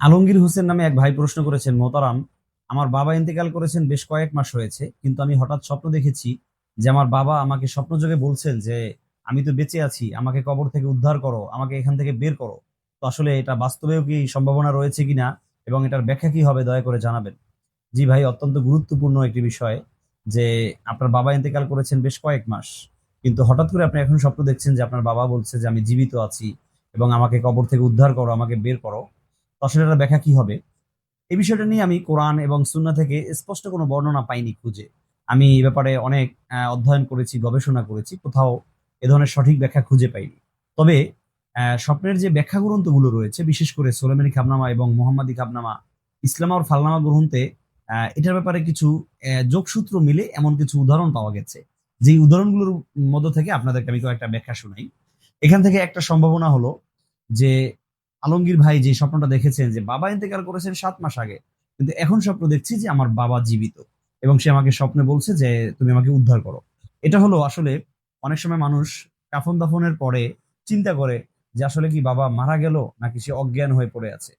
আলমগীর হোসেন নামে এক ভাই প্রশ্ন করেছেন, মোতারাম, আমার বাবা ইন্তেকাল করেছেন বেশ কয়েক মাস হয়েছে, কিন্তু আমি হঠাৎ স্বপ্ন দেখেছি যে আমার বাবা আমাকে স্বপ্নযোগে বলছেন যে, আমি তো বেঁচে আছি, আমাকে কবর থেকে উদ্ধার করো, আমাকে এখান থেকে বের করো। তো আসলে এটা বাস্তবেও কি সম্ভাবনা রয়েছে কিনা এবং এটার ব্যাখ্যা কি হবে, দয়া করে জানাবেন। জি ভাই, অত্যন্ত গুরুত্বপূর্ণ একটি বিষয় যে, আপনার বাবা ইন্তেকাল করেছেন বেশ কয়েক মাস, কিন্তু হঠাৎ করে আপনি এখন স্বপ্ন দেখছেন যে আপনার বাবা বলছে যে, আমি জীবিত আছি এবং আমাকে কবর থেকে উদ্ধার করো, আমাকে বের করো। তো ব্যাখ্যা কি হবে? এই বিষয়টা নিয়ে আমি কোরআন এবং সুন্না থেকে স্পষ্ট কোনো বর্ণনা পাইনি খুঁজে। আমি এ ব্যাপারে অনেক অধ্যয়ন করেছি, গবেষণা করেছি, কোথাও এ ধরনের সঠিক ব্যাখ্যা খুঁজে পাইনি। তবে স্বপ্নের যে ব্যাখ্যা গ্রন্থগুলো রয়েছে, বিশেষ করে সোলেমানি খাবনামা এবং মোহাম্মদী খাবনামা, ইসলামা ও ফালনামা গ্রন্থে এটার ব্যাপারে কিছু যোগসূত্র মিলে এমন কিছু উদাহরণ পাওয়া গেছে। যে উদাহরণগুলোর মধ্য থেকে আপনাদেরকে আমি কয়েকটা ব্যাখ্যা শোনাই। এখান থেকে একটা সম্ভাবনা হলো যে আলমগীর ভাই যে স্বপ্নটা দেখেছেন যে বাবা ইন্তেকাল করেছেন সাত মাস আগে, কিন্তু এখন স্বপ্ন দেখছি যে আমার বাবা জীবিত এবং সে আমাকে স্বপ্নে বলছে যে তুমি আমাকে উদ্ধার করো। এটা হলো আসলে অনেক সময় মানুষ কাফন দাফনের পরে চিন্তা করে যে আসলে কি বাবা মারা গেল নাকি সে অজ্ঞান হয়ে পড়ে আছে।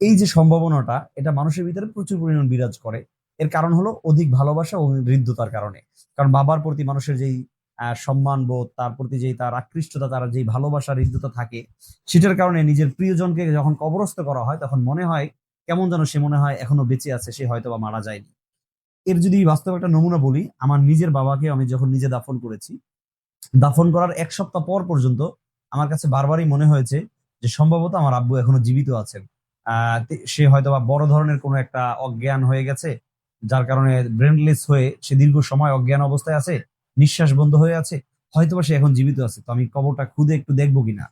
এই যে সম্ভাবনাটা, এটা মানুষের ভিতরে প্রচুর পরিমাণ বিরাজ করে। এর কারণ হলো অধিক ভালোবাসা ও হৃদ্যতার কারণে। কারণ বাবার প্রতি মানুষের যেই আহ, সম্মান বোধ তার প্রতি যেই তার আকৃষ্টতা তার যেই ভালোবাসা হৃদ্যতা থাকে সেটার কারণে নিজের প্রিয়জনকে যখন কবরস্থ করা হয় তখন মনে হয় কেমন যেন সে মনে হয় এখনও বেঁচে আছে সে হয়তো বা মারা যায়নি। এর যদি বাস্তব একটা নমুনা বলি আমার নিজের বাবাকে আমি যখন নিজে দাফন করেছি দাফন করার এক সপ্তাহ পর পর্যন্ত আমার কাছে বারবারই মনে হয়েছে যে সম্ভবত আমার আব্বু এখনও জীবিত আছেন। সে হয়তো বা বড় ধরনের কোনো একটা অজ্ঞান হয়ে গেছে যার কারণে ব্রেনলেস হয়ে সে দীর্ঘ সময় অজ্ঞান অবস্থায় আছে নিঃশ্বাস বন্ধ হয়ে আছে, হয়তোবা সে এখন জীবিত আছে, তো আমি কবরটা খুদে একটু দেখব কিনা?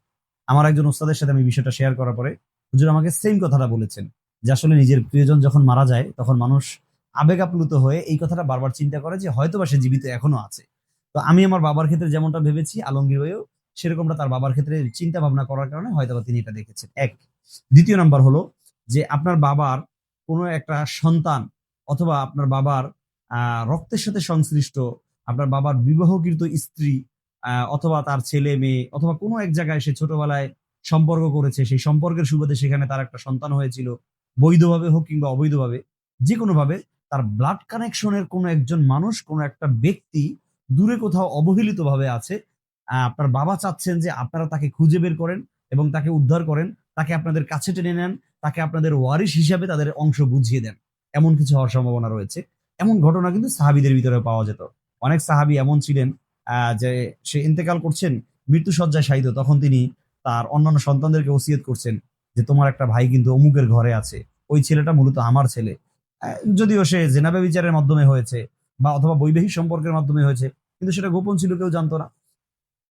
আমার একজন ওস্তাদের সাথে আমি বিষয়টা শেয়ার করার পরে হুজুর আমাকে সেম কথাটা বলেছেন, যে আসলে নিজের প্রিয়জন যখন মারা যায়, তখন মানুষ আবেগ আপ্লুত হয়ে এই কথাটা বারবার চিন্তা করে যে হয়তো সে জীবিত এখনও আছে। তো আমি আমার বাবার ক্ষেত্রে যেমনটা ভেবেছি, আলমগীর হয়েও সেরকমটা তার বাবার ক্ষেত্রে চিন্তা ভাবনা করার কারণে হয়তো তিনি এটা দেখেছেন। এক। দ্বিতীয় নাম্বার হলো যে আপনার বাবার কোনো একটা সন্তান অথবা আপনার বাবার রক্তের সাথে সংশ্লিষ্ট আপনার বাবার বিবাহকৃত স্ত্রী অথবা তার ছেলে, মেয়ে, অথবা কোনো এক জায়গায় সে ছোটবেলায় সম্পর্ক করেছে, সেই সম্পর্কের সুবাদে সেখানে তার একটা সন্তান হয়েছিল, বৈধভাবে হোক কিংবা অবৈধভাবে যে কোনো ভাবে তার ব্লাড কানেকশনের কোনো একজন মানুষ, কোনো একটা ব্যক্তি দূরে কোথাও অবহেলিত ভাবে আছে আপনার বাবা চাচ্ছেন যে আপনারা তাকে খুঁজে বের করেন এবং তাকে উদ্ধার করেন, তাকে আপনাদের কাছে টেনে নেন, তাকে আপনাদের ওয়ারিশ হিসাবে তাদের অংশ বুঝিয়ে দেন। এমন কিছু হওয়ার সম্ভাবনা রয়েছে। এমন ঘটনা কিন্তু সাহাবিদের ভিতরে পাওয়া যেত। অনেক সাহাবি এমন ছিলেন যে সে ইন্তেকাল করছেন মৃত্যু সজ্জায় শায়িত তখন তিনি তার অন্যান্য সন্তানদেরকে ওসিয়ত করছেন যে তোমার একটা ভাই কিন্তু অমুকের ঘরে আছে, ওই ছেলেটা মূলত আমার ছেলে। যদিও সে জেনাবে বিচারের মাধ্যমে হয়েছে বা অথবা বৈবাহিক সম্পর্কের মাধ্যমে হয়েছে, কিন্তু সেটা গোপন ছিল, কেউ জানতো না।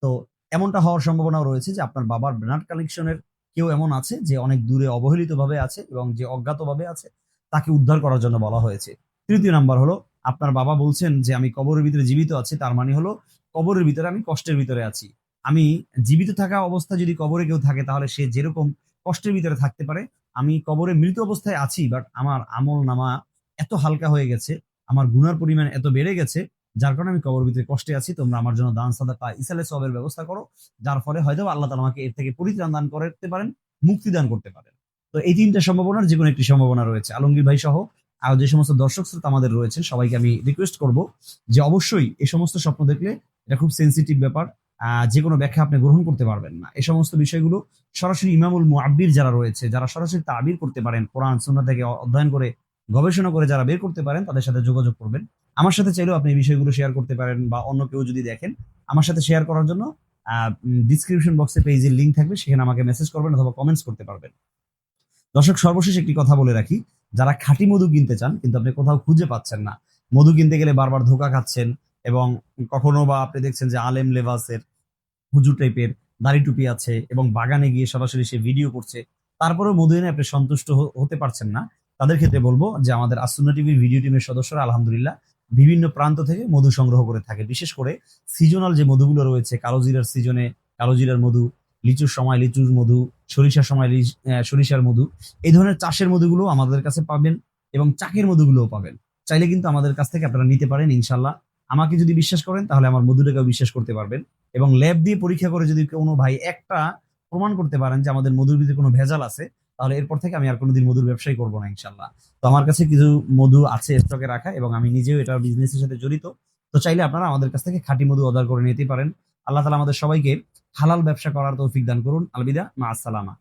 তো এমনটা হওয়ার সম্ভাবনাও রয়েছে যে আপনার বাবার ব্লাড কালেকশনের কেউ এমন আছে যে অনেক দূরে অবহেলিত ভাবে আছে এবং যে অজ্ঞাতভাবে আছে, তাকে উদ্ধার করার জন্য বলা হয়েছে। তৃতীয় নাম্বার হলো আপনার বাবা বলছেন যে, আমি কবরের ভিতরে জীবিত আছি, তার মানে হলো কবরের ভিতরে আমি কষ্টের ভিতরে আছি। আমি জীবিত থাকা অবস্থা যদি কবরে কেউ থাকে, তাহলে সে যেরকম কষ্টের ভিতরে থাকতে পারে, আমি কবরে মৃত অবস্থায় আছি বাট আমার আমল নামা এত হালকা হয়ে গেছে, আমার গুনার পরিমাণ এত বেড়ে গেছে, যার কারণে আমি কবর ভিতরে কষ্টে আছি, তোমরা আমার জন্য দান, সাদাকা ইসালে সবের ব্যবস্থা করো, যার ফলে হয়তো আল্লাহ তালা আমাকে এর থেকে পরিত্রাণ দান করতে পারেন, মুক্তি দান করতে পারেন। তো এই তিনটা সম্ভাবনার যে কোনো একটি সম্ভাবনা রয়েছে। আলমগীর ভাই সহ আর যে সমস্ত দর্শক শ্রোতা আমাদের রয়েছেন, সবাইকে আমি রিকোয়েস্ট করব যে অবশ্যই এই সমস্ত স্বপ্ন দেখলে এটা খুব সেন্সিটিভ ব্যাপার যে কোনো ব্যাখ্যা আপনি গ্রহণ করতে পারবেন না। এই সমস্ত বিষয়গুলো সরাসরি ইমামুল মুআব্বির যারা রয়েছে, যারা সরাসরি তাবির করতে পারেন, কোরআন সুন্নাহ থেকে অধ্যয়ন করে, গবেষণা করে যারা বের করতে পারেন, তাদের সাথে যোগাযোগ করবেন। আমার সাথে চাইলেও আপনি এই বিষয়গুলো শেয়ার করতে পারেন বা অন্য কেউ যদি দেখেন, আমার সাথে শেয়ার করার জন্য ডিসক্রিপশন বক্সে পেজের লিঙ্ক থাকবে, সেখানে আমাকে মেসেজ করবেন অথবা কমেন্টস করতে পারবেন। দর্শক, সর্বশেষ একটি কথা বলে রাখি যারা খাঁটি মধু কিনতে চান, কিন্তু আপনি কোথাও খুঁজে পাচ্ছেন না, মধু কিনতে গেলে বারবার ধোকা খাচ্ছেন এবং কখনো বা আপনি দেখছেন যে আলেম লেবাসের হুজুর টাইপের দাড়ি টুপি আছে এবং বাগানে গিয়ে সরাসরি সে ভিডিও করছে, তারপরেও মধু এনে আপনি সন্তুষ্ট হতে পারছেন না। তাদের ক্ষেত্রে বলব যে আমাদের আসুন্না টিভির ভিডিও টিমের সদস্যরা আলহামদুলিল্লাহ বিভিন্ন প্রান্ত থেকে মধু সংগ্রহ করে থাকে। বিশেষ করে সিজনাল যে মধুগুলো রয়েছে, কালোজিরার সিজনে কালোজিরার মধু লিচুর সময় লিচুর মধু, সরিষার সময় সরিষার মধু, এই ধরনের চাষের মধুগুলো আমাদের কাছে পাবেন এবং চাকের মধুগুলোও পাবেন। চাইলে কিন্তু আমাদের কাছ থেকে আপনারা নিতে পারেন, ইনশাল্লাহ। আমাকে যদি বিশ্বাস করেন, তাহলে আমার মধুটাকেও বিশ্বাস করতে পারবেন। এবং ল্যাব দিয়ে পরীক্ষা করে যদি কোনো ভাই একটা প্রমাণ করতে পারেন যে আমাদের মধুর ভিতরে কোনো ভেজাল আছে, তাহলে এরপর থেকে আমি আর কোনোদিন মধুর ব্যবসাই করব না, ইনশাল্লাহ। তো আমার কাছে কিছু মধু আছে স্টকে রাখা এবং আমি নিজেও এটা বিজনেসের সাথে জড়িত। তো চাইলে আপনারা আমাদের কাছ থেকে খাঁটি মধু অর্ডার করে নিতে পারেন। আল্লাহ তালা আমাদের সবাইকে হালাল ব্যবসা করার তৌফিক দান করুন। আলবিদা মা আসসালামা।